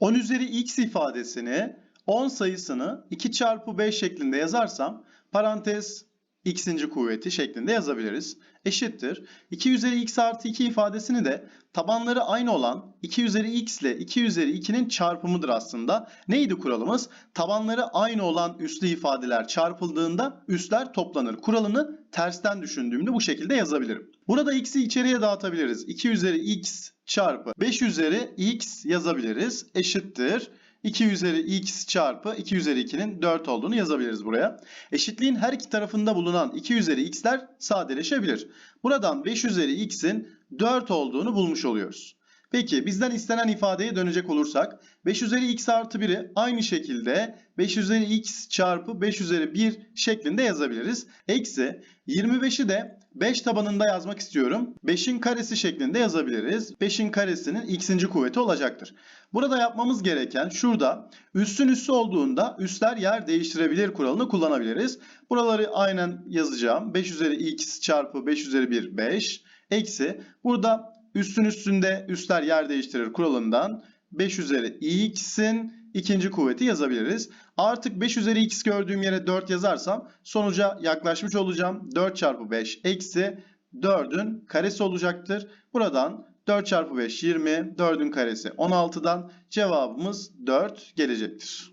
10 üzeri x ifadesini 10 sayısını 2 çarpı 5 şeklinde yazarsam parantez x'inci kuvveti şeklinde yazabiliriz. Eşittir. 2 üzeri x artı 2 ifadesini de tabanları aynı olan 2 üzeri x ile 2 üzeri 2'nin çarpımıdır aslında. Neydi kuralımız? Tabanları aynı olan üslü ifadeler çarpıldığında üsler toplanır. Kuralını tersten düşündüğümde bu şekilde yazabilirim. Burada x'i içeriye dağıtabiliriz. 2 üzeri x çarpı 5 üzeri x yazabiliriz. Eşittir. 2 üzeri x çarpı 2 üzeri 2'nin 4 olduğunu yazabiliriz buraya. Eşitliğin her iki tarafında bulunan 2 üzeri x'ler sadeleşebilir. Buradan 5 üzeri x'in 4 olduğunu bulmuş oluyoruz. Peki bizden istenen ifadeye dönecek olursak 5 üzeri x artı 1'i aynı şekilde 5 üzeri x çarpı 5 üzeri 1 şeklinde yazabiliriz. Eksi 25'i de 5 tabanında yazmak istiyorum. 5'in karesi şeklinde yazabiliriz. 5'in karesinin x'inci kuvveti olacaktır. Burada yapmamız gereken şurada üssün üssü olduğunda üsler yer değiştirebilir kuralını kullanabiliriz. Buraları aynen yazacağım. 5 üzeri x çarpı 5 üzeri 1 5 eksi burada üstün üstünde üsler yer değiştirir kuralından 5 üzeri x'in ikinci kuvveti yazabiliriz. Artık 5 üzeri x gördüğüm yere 4 yazarsam sonuca yaklaşmış olacağım. 4 çarpı 5 eksi 4'ün karesi olacaktır. Buradan 4 çarpı 5 20, 4'ün karesi 16'dan cevabımız 4 gelecektir.